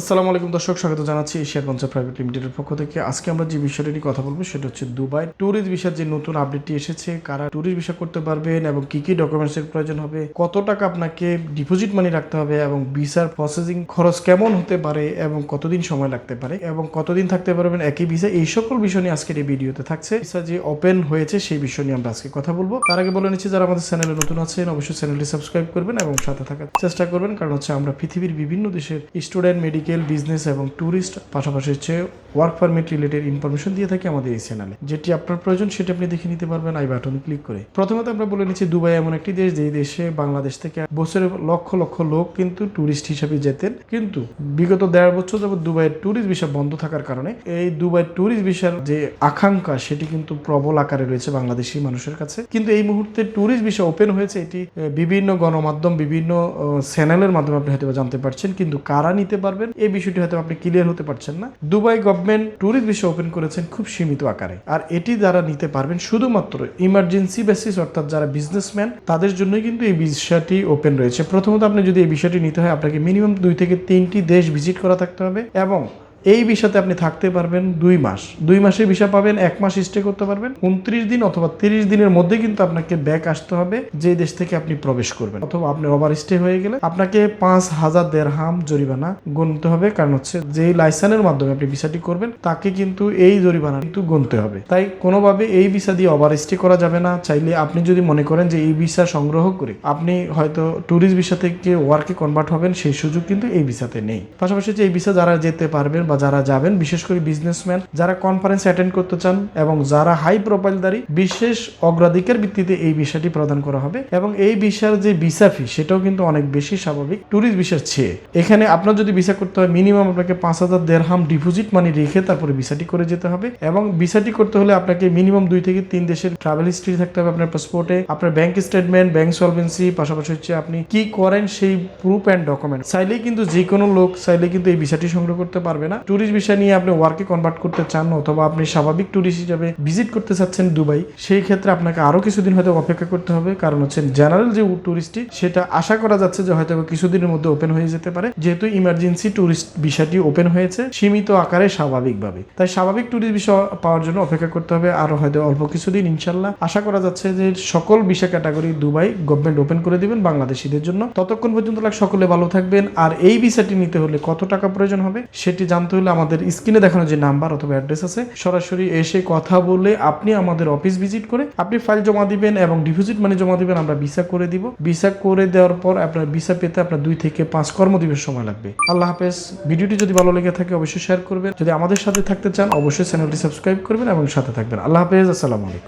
আসসালামু আলাইকুম দর্শক, স্বাগত জানাচ্ছি এশিয়ার পঞ্চাশ প্রাইভেট লিমিটেডের পক্ষ থেকে। আজকে আমরা যে বিষয়টি নিয়ে কথা বলব সেটা হচ্ছে দুবাই। ট্যুরিস্ট ভিসার যে নতুন আপডেটটি এসেছে, কারা ট্যুরিস্ট ভিসা করতে পারবেন এবং কি কি ডকুমেন্টসের প্রয়োজন হবে, কত টাকা আপনাকে ডিপোজিট মানি রাখতে হবে এবং ভিসার প্রসেসিং খরচ কেমন হতে পারে এবং কতদিন সময় লাগতে পারে এবং কতদিন থাকতে পারবেন একই ভিসা এই সকল বিষয় নিয়ে আজকের এই ভিডিওতে থাকছে। ভিসা যে ওপেন হয়েছে সেই বিষয় নিয়ে আমরা আজকে কথা বলব। তার আগে বলে নিচ্ছি, যারা আমাদের চ্যানেলে নতুন আছেন, অবশ্যই চ্যানেলটি সাবস্ক্রাইব করবেন এবং সাথে থাকার চেষ্টা করবেন, কারণ হচ্ছে আমরা পৃথিবীর বিভিন্ন দেশের স্টুডেন্ট মেডিকেল বিজনেস এবং ট্যুরিস্ট পাশাপাশি হচ্ছে ওয়ার্ক পারমিট রিলেটেড ইনফরমেশন দিয়ে থাকি আমাদের এই চ্যানেলে যেটি আপনার প্রয়োজন সেটা আপনি দেখে নিতে পারবেন আই বাটনে ক্লিক করে। প্রথমত আমরা বলে নিচ্ছি, দুবাই এমন একটি দেশ, যেই দেশে বাংলাদেশ থেকে বছরে লক্ষ লক্ষ লোক কিন্তু ট্যুরিস্ট হিসাবে যেতেন। কিন্তু বিগত দেড় বছর যাবত দুবাইয়ের ট্যুরিস্ট ভিসা বন্ধ থাকার কারণে এই দুবাই ট্যুরিস্ট ভিসার যে আকাঙ্ক্ষা, সেটি কিন্তু প্রবল আকারে রয়েছে বাংলাদেশি মানুষের কাছে। কিন্তু এই মুহূর্তে ট্যুরিস্ট ভিসা ওপেন হয়েছে, এটি বিভিন্ন গণমাধ্যম, বিভিন্ন চ্যানেলের মাধ্যমে আপনি হয়তো জানতে পারছেন। কিন্তু কারা নিতে পারবেন এই বিষয়টি হয়তো আপনি ক্লিয়ার হতে পারছেন না। Dubai government tourist visa open করেছেন খুব সীমিত আকারে। আর এটি যারা নিতে পারবেন শুধুমাত্র ইমার্জেন্সি বেসিস অর্থাৎ যারা বিজনেসম্যান তাদের জন্য কিন্তু এই ভিসাটি ওপেন রয়েছে। প্রথমত আপনি যদি এই বিষয়টি নিতে হয়, আপনাকে মিনিমাম দুই থেকে তিনটি দেশ ভিজিট করা থাকতে হবে এবং এই ভিসাতে আপনি থাকতে পারবেন দুই মাস। দুই মাসের ভিসা পাবেন, এক মাস স্টে করতে পারবেন। উনত্রিশ দিন অথবা তিরিশ দিনের মধ্যে কিন্তু আপনাকে ব্যাক আসতে হবে যে দেশ থেকে আপনি প্রবেশ করবেন। অথবা আপনি ওভার স্টে হয়ে গেলে আপনাকে পাঁচ হাজার দেড়হাম জরিমানা গুনতে হবে, কারণ হচ্ছে যে লাইসেন্সের মাধ্যমে আপনি ভিসাটি করবেন, তাকে কিন্তু এই জরিমানা কিন্তু গুনতে হবে। তাই কোনোভাবে এই ভিসা দিয়ে ওভার স্টে করা যাবে না। চাইলে আপনি যদি মনে করেন যে এই ভিসা সংগ্রহ করে আপনি হয়তো ট্যুরিস্ট ভিসা থেকে ওয়ার্কে কনভার্ট হবেন, সেই সুযোগ কিন্তু এই ভিসাতে নেই। পাশাপাশি যে এই ভিসা যারা যেতে পারবেন বা যারা যাবেন, বিশেষ করে বিজনেসম্যান যারা কনফারেন্স অ্যাটেন্ড করতে চান এবং যারা হাই প্রোফাইলদারি বিশেষ অগ্রাধিকার ভিত্তিতে এই বিষয়টি প্রদান করা হবে এবং এই ভিসার যে ভিসা ফি সেটাও কিন্তু অনেক বেশি স্বাভাবিক ট্যুরিস্ট ভিসার চেয়ে। এখানে আপনার যদি ভিসা করতে হয় মিনিমাম আপনাকে পাঁচ হাজার দেড়হাম ডিপোজিট মানি রেখে তারপরে ভিসাটি করে যেতে হবে এবং ভিসাটি করতে হলে আপনাকে মিনিমাম দুই থেকে তিন দেশের ট্রাভেল হিস্ট্রি থাকতে হবে আপনার পাসপোর্টে আপনার ব্যাংক স্টেটমেন্ট ব্যাংক সলভেন্সি পাশাপাশি হচ্ছে আপনি কি করেন সেই প্রুফ অ্যান্ড ডকুমেন্ট চাইলেই কিন্তু যে কোনো লোক চাইলে কিন্তু এই ভিসাটি সংগ্রহ করতে পারবে না। ট্যুরিস্ট ভিসা নিয়ে আপনি ওয়ার্কে কনভার্ট করতে চান অথবা আপনি স্বাভাবিক ট্যুরিস্ট হিসাবে ভিজিট করতে চাচ্ছেন দুবাই, সেই ক্ষেত্রে আপনাকে আরও কিছুদিন হয়তো অপেক্ষা করতে হবে। কারণ হচ্ছে জেনারেল যে ট্যুরিস্টটি সেটা আশা করা যাচ্ছে যে হয়তো কিছুদিনের মধ্যে ওপেন হয়ে যেতে পারে। যেহেতু ইমার্জেন্সি ট্যুরিস্ট ভিসাটি ওপেন হয়েছে, সীমিত আকারে স্বাভাবিকভাবে। তাই স্বাভাবিক ট্যুরিস্ট ভিসা পাওয়ার জন্য অপেক্ষা করতে হবে। আরও হয়তো অল্প কিছুদিন, ইনশাল্লাহ। আশা করা যাচ্ছে যে সকল visa category Dubai government open করে দিবেন বাংলাদেশিদের জন্য। ততক্ষণ পর্যন্ত সকলে ভালো থাকবেন। আর এই ভিসাটি নিতে হলে কত টাকা প্রয়োজন হবে, সেটি জানতে হলে আমাদের স্ক্রিনে দেখানো যে নাম্বার অথবা অ্যাড্রেস আছে, সরাসরি এসে কথা বলে আপনি আমাদের অফিস ভিজিট করে আপনি ফাইল জমা দিবেন এবং ডিপোজিট মানি জমা দিবেন, আমরা ভিসা করে দিব। ভিসা করে দেওয়ার পর আপনার ভিসা পেতে আপনার দুই থেকে পাঁচ কর্মদিবস সময় লাগবে। আল্লাহ হাফেজ। ভিডিওটি যদি ভালো লেগে থাকে অবশ্যই শেয়ার করবেন। যদি আমাদের সাথে থাকতে চান, অবশ্যই চ্যানেলটি সাবস্ক্রাইব করবেন এবং সাথে থাকবেন। আল্লাহ হাফেজ। আসসালামু আলাইকুম।